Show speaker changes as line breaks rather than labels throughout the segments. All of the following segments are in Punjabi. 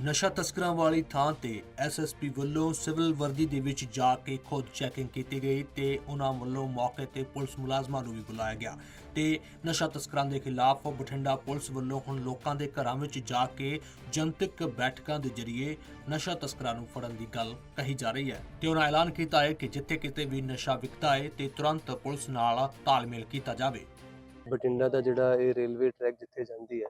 ਨਸ਼ਾ ਤਸਕਰਾਂ ਵਾਲੀ ਥਾਂ ਤੇ ਐਸਐਸਪੀ ਵੱਲੋਂ ਸਿਵਲ ਵਰਦੀ ਦੇ ਵਿੱਚ ਜਾ ਕੇ ਖੁਦ ਚੈਕਿੰਗ ਕੀਤੀ ਗਈ ਤੇ ਉਹਨਾਂ ਵੱਲੋਂ ਮੌਕੇ ਤੇ ਪੁਲਿਸ ਮੁਲਾਜ਼ਮਾਂ ਨੂੰ ਵੀ ਬੁਲਾਇਆ ਗਿਆ। ਤੇ ਨਸ਼ਾ ਤਸਕਰਾਂ ਦੇ ਖਿਲਾਫ ਬਠਿੰਡਾ ਪੁਲਿਸ ਵੱਲੋਂ ਹੁਣ ਲੋਕਾਂ ਦੇ ਘਰਾਂ ਵਿੱਚ ਜਾ ਕੇ ਜਨਤਕ ਬੈਠਕਾਂ ਦੇ ਜ਼ਰੀਏ ਨਸ਼ਾ ਤਸਕਰਾਂ ਨੂੰ ਫੜਨ ਦੀ ਗੱਲ ਕਹੀ ਜਾ ਰਹੀ ਹੈ। ਤੇ ਉਹਨਾਂ ਐਲਾਨ ਕੀਤਾ ਹੈ ਕਿ ਜਿੱਥੇ ਕਿਤੇ ਵੀ ਨਸ਼ਾ ਵਿਕਦਾ ਹੈ ਤੇ ਤੁਰੰਤ ਪੁਲਿਸ ਨਾਲ ਤਾਲਮੇਲ ਕੀਤਾ ਜਾਵੇ।
ਬਠਿੰਡਾ ਦਾ ਜਿਹੜਾ ਇਹ ਰੇਲਵੇ ਟਰੈਕ ਜਿੱਥੇ ਜਾਂਦੀ ਹੈ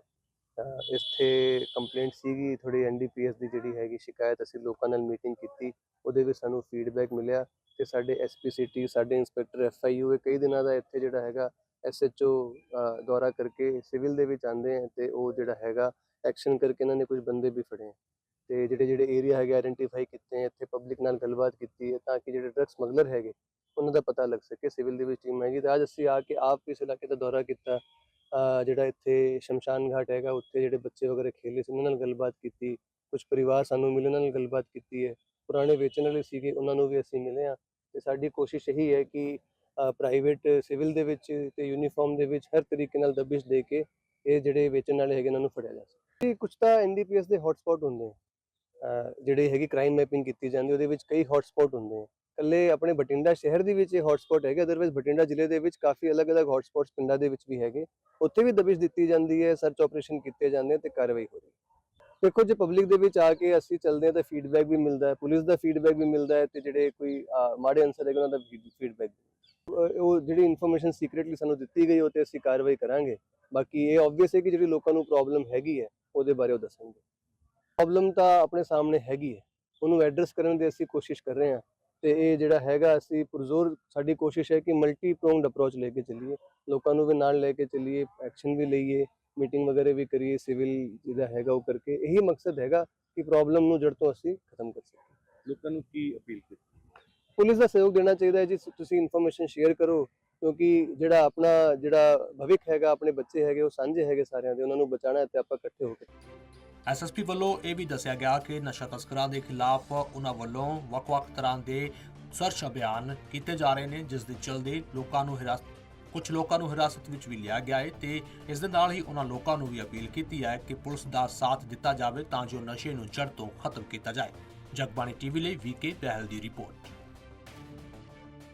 ਇੱਥੇ ਕੰਪਲੇਂਟ ਸੀਗੀ ਥੋੜੀ ਐਨਡੀਪੀਐਸ ਦੀ ਜਿਹੜੀ ਹੈਗੀ ਸ਼ਿਕਾਇਤ ਅਸੀਂ ਲੋਕਾਂ ਨਾਲ ਮੀਟਿੰਗ ਕੀਤੀ, ਉਹਦੇ ਵਿੱਚ ਸਾਨੂੰ ਫੀਡਬੈਕ ਮਿਲਿਆ ਤੇ ਸਾਡੇ ਐਸਪੀ ਸਿਟੀ ਸਾਡੇ ਇੰਸਪੈਕਟਰ ਐਫਆਈਯੂ ਇਹ ਕਈ ਦਿਨਾਂ ਦਾ ਇੱਥੇ ਜਿਹੜਾ ਹੈਗਾ ਐਸਐਚਓ ਦੌਰਾ ਕਰਕੇ ਸਿਵਲ ਦੇ ਵਿੱਚ ਆਂਦੇ ਆ ਤੇ ਉਹ ਜਿਹੜਾ ਹੈਗਾ ਐਕਸ਼ਨ ਕਰਕੇ ਇਹਨਾਂ ਨੇ ਕੁਝ ਬੰਦੇ ਵੀ ਫੜੇ ਹੈ ਤੇ ਜਿਹੜੇ ਜਿਹੜੇ ਏਰੀਆ ਹੈਗੇ ਆਇਡੈਂਟੀਫਾਈ ਕੀਤੇ ਇੱਥੇ ਪਬਲਿਕ ਨਾਲ ਗੱਲਬਾਤ ਕੀਤੀ ਹੈ ਤਾਂ ਕਿ ਜਿਹੜੇ ਡਰਗ ਸਮਗਲਰ ਹੈਗੇ, ਉਹਨਾਂ ਦਾ ਪਤਾ ਲੱਗ ਸਕੇ ਸਿਵਲ ਦੇ ਵਿੱਚ ਟੀਮ ਹੈਗੀ ਤੇ ਅੱਜ ਅਸੀਂ ਆ ਕੇ ਆਪ ਇਸ ਇਲਾਕੇ ਦਾ ਦੌਰਾ ਕੀਤਾ। ਜਿਹੜਾ ਇੱਥੇ ਸ਼ਮਸ਼ਾਨ ਘਾਟ ਹੈਗਾ, ਉੱਥੇ ਜਿਹੜੇ ਬੱਚੇ ਵਗੈਰਾ ਖੇਲੇ ਸੀ, ਉਹਨਾਂ ਨਾਲ ਗੱਲਬਾਤ ਕੀਤੀ। ਕੁਝ ਪਰਿਵਾਰ ਸਾਨੂੰ ਮਿਲੇ, ਉਹਨਾਂ ਨਾਲ ਗੱਲਬਾਤ ਕੀਤੀ ਹੈ। ਪੁਰਾਣੇ ਵੇਚਣ ਵਾਲੇ ਸੀਗੇ, ਉਹਨਾਂ ਨੂੰ ਵੀ ਅਸੀਂ ਮਿਲੇ ਆ ਤੇ ਸਾਡੀ ਕੋਸ਼ਿਸ਼ ਇਹੀ ਹੈ ਕਿ ਪ੍ਰਾਈਵੇਟ ਸਿਵਲ ਦੇ ਵਿੱਚ ਤੇ ਯੂਨੀਫਾਰਮ ਦੇ ਵਿੱਚ ਹਰ ਤਰੀਕੇ ਨਾਲ ਦਬਿਸ਼ ਦੇ ਕੇ ਇਹ ਜਿਹੜੇ ਵੇਚਣ ਵਾਲੇ ਹੈਗੇ ਇਹਨਾਂ ਨੂੰ ਫੜਿਆ ਜਾ ਸਕੇ। ਕੁਝ ਤਾਂ ਐਨਡੀਪੀਐਸ ਦੇ ਹੌਟਸਪੌਟ ਹੁੰਦੇ ਆ। ਜਿਹੜੇ ਹੈਗੀ ਕ੍ਰਾਈਮ ਮੈਪਿੰਗ ਕੀਤੀ ਜਾਂਦੀ, ਉਹਦੇ ਵਿੱਚ ਕਈ ਹੌਟਸਪੌਟ ਹੁੰਦੇ ਆ। ਇਕੱਲੇ ਆਪਣੇ ਬਠਿੰਡਾ ਸ਼ਹਿਰ ਦੇ ਵਿੱਚ ਇਹ ਹੌਟਸਪੌਟ ਹੈਗੇ ਅਦਰਵਾਈਜ਼ ਬਠਿੰਡਾ ਜ਼ਿਲ੍ਹੇ ਦੇ ਵਿੱਚ ਕਾਫੀ ਅਲੱਗ-ਅਲੱਗ ਹੌਟਸਪੌਟਸ ਪਿੰਡਾਂ ਦੇ ਵਿੱਚ ਵੀ ਹੈਗੇ। ਉੱਥੇ ਵੀ ਦਬਿਸ਼ ਦਿੱਤੀ ਜਾਂਦੀ ਹੈ ਸਰਚ ਆਪਰੇਸ਼ਨ ਕੀਤੇ ਜਾਂਦੇ ਆ ਤੇ ਕਾਰਵਾਈ ਹੋ ਰਹੀ ਹੈ। ਦੇਖੋ, ਜੇ ਪਬਲਿਕ ਦੇ ਵਿੱਚ ਆ ਕੇ ਅਸੀਂ ਚੱਲਦੇ ਹਾਂ ਤਾਂ ਫੀਡਬੈਕ ਵੀ ਮਿਲਦਾ ਹੈ, ਪੁਲਿਸ ਦਾ ਫੀਡਬੈਕ ਵੀ ਮਿਲਦਾ ਹੈ ਤੇ ਜਿਹੜੇ ਕੋਈ ਮਾੜੇ ਅਨਸਰ ਹੈਗੇ, ਉਹਨਾਂ ਦਾ ਫੀਡਬੈਕ ਉਹ ਜਿਹੜੀ ਇਨਫੋਰਮੇਸ਼ਨ ਸੀਕ੍ਰੀਟਲੀ ਸਾਨੂੰ ਦਿੱਤੀ ਗਈ, ਉਹ ਤੇ ਅਸੀਂ ਕਾਰਵਾਈ ਕਰਾਂਗੇ। ਬਾਕੀ ਇਹ ਆਬਵੀਅਸ ਹੈ ਕਿ ਜਿਹੜੀ ਲੋਕਾਂ ਨੂੰ ਪ੍ਰੋਬਲਮ ਹੈਗੀ ਹੈ, ਉਹਦੇ ਬਾਰੇ ਉਹ ਦੱਸਣਗੇ। ਪ੍ਰੋਬਲਮ ਤਾਂ ਆਪਣੇ ਸਾਹਮਣੇ ਹੈਗੀ ਹੈ। ਉਹਨੂੰ ਐਡਰੈਸ ਕਰਨ ਦੀ ਅਸੀਂ ਕੋਸ਼ਿਸ਼ ਕਰ ਰਹੇ ਹਾਂ ਤੇ ਇਹ ਜਿਹੜਾ ਹੈਗਾ ਅਸੀਂ ਪੁਰਜ਼ੋਰ ਸਾਡੀ ਕੋਸ਼ਿਸ਼ ਹੈ ਕਿ ਮਲਟੀ ਪ੍ਰੋਂਗਡ ਅਪਰੋਚ ਲੈ ਕੇ ਚੱਲੀਏ। ਲੋਕਾਂ ਨੂੰ ਵੀ ਨਾਲ ਲੈ ਕੇ ਚੱਲੀਏ ਐਕਸ਼ਨ ਵੀ ਲਈਏ ਮੀਟਿੰਗ ਵਗੈरह ਵੀ ਕਰੀਏ ਸਿਵਲ ਜਿਹੜਾ ਹੈਗਾ ਉਹ ਕਰਕੇ। ਇਹੀ ਮਕਸਦ ਹੈਗਾ ਕਿ ਪ੍ਰੋਬਲਮ ਨੂੰ ਜੜ ਤੋਂ ਅਸੀਂ ਖਤਮ ਕਰ ਸਕੀਏ।
ਲੋਕਾਂ ਨੂੰ ਕੀ ਅਪੀਲ ਕੀਤੀ?
ਪੁਲਿਸ ਦਾ ਸਹਿਯੋਗ ਦੇਣਾ ਚਾਹੀਦਾ ਹੈ ਜੀ। ਤੁਸੀਂ ਇਨਫੋਰਮੇਸ਼ਨ ਸ਼ੇਅਰ ਕਰੋ ਕਿਉਂਕਿ ਜਿਹੜਾ ਆਪਣਾ ਜਿਹੜਾ ਭਵਿੱਖ ਹੈਗਾ ਆਪਣੇ ਬੱਚੇ ਹੈਗੇ ਉਹ ਸਾਂਝੇ ਹੈਗੇ ਸਾਰਿਆਂ ਦੇ। ਉਹਨਾਂ ਨੂੰ ਬਚਾਉਣਾ ਹੈ ਤੇ ਆਪਾਂ ਇਕੱਠੇ ਹੋ ਕੇ।
ਐਸਐਸਪੀ ਵੱਲੋਂ ਇਹ ਵੀ ਦੱਸਿਆ ਗਿਆ ਕਿ ਨਸ਼ਾ ਤਸਕਰਾਂ ਦੇ ਖਿਲਾਫ ਉਹਨਾਂ ਵੱਲੋਂ ਵੱਖ-ਵੱਖ ਤਰ੍ਹਾਂ ਦੇ ਸਰਚ ਅਭਿਆਨ ਕੀਤੇ ਜਾ ਰਹੇ ਨੇ, ਜਿਸ ਦੇ ਚਲਦੇ ਲੋਕਾਂ ਨੂੰ ਹਿਰਾਸਤ ਕੁਝ ਲੋਕਾਂ ਨੂੰ ਹਿਰਾਸਤ ਵਿੱਚ ਵੀ ਲਿਆ ਗਿਆ ਹੈ ਤੇ ਇਸ ਦੇ ਨਾਲ ਹੀ ਉਹਨਾਂ ਲੋਕਾਂ ਨੂੰ ਵੀ ਅਪੀਲ ਕੀਤੀ ਹੈ ਕਿ ਪੁਲਿਸ ਦਾ ਸਾਥ ਦਿੱਤਾ ਜਾਵੇ ਤਾਂ ਜੋ ਨਸ਼ੇ ਨੂੰ ਜੜ ਤੋਂ ਖਤਮ ਕੀਤਾ ਜਾਏ। ਜਗਬਾਣੀ ਟੀਵੀ ਲਈ ਵੀਕੇ ਪਹਿਲ ਦੀ ਰਿਪੋਰਟ।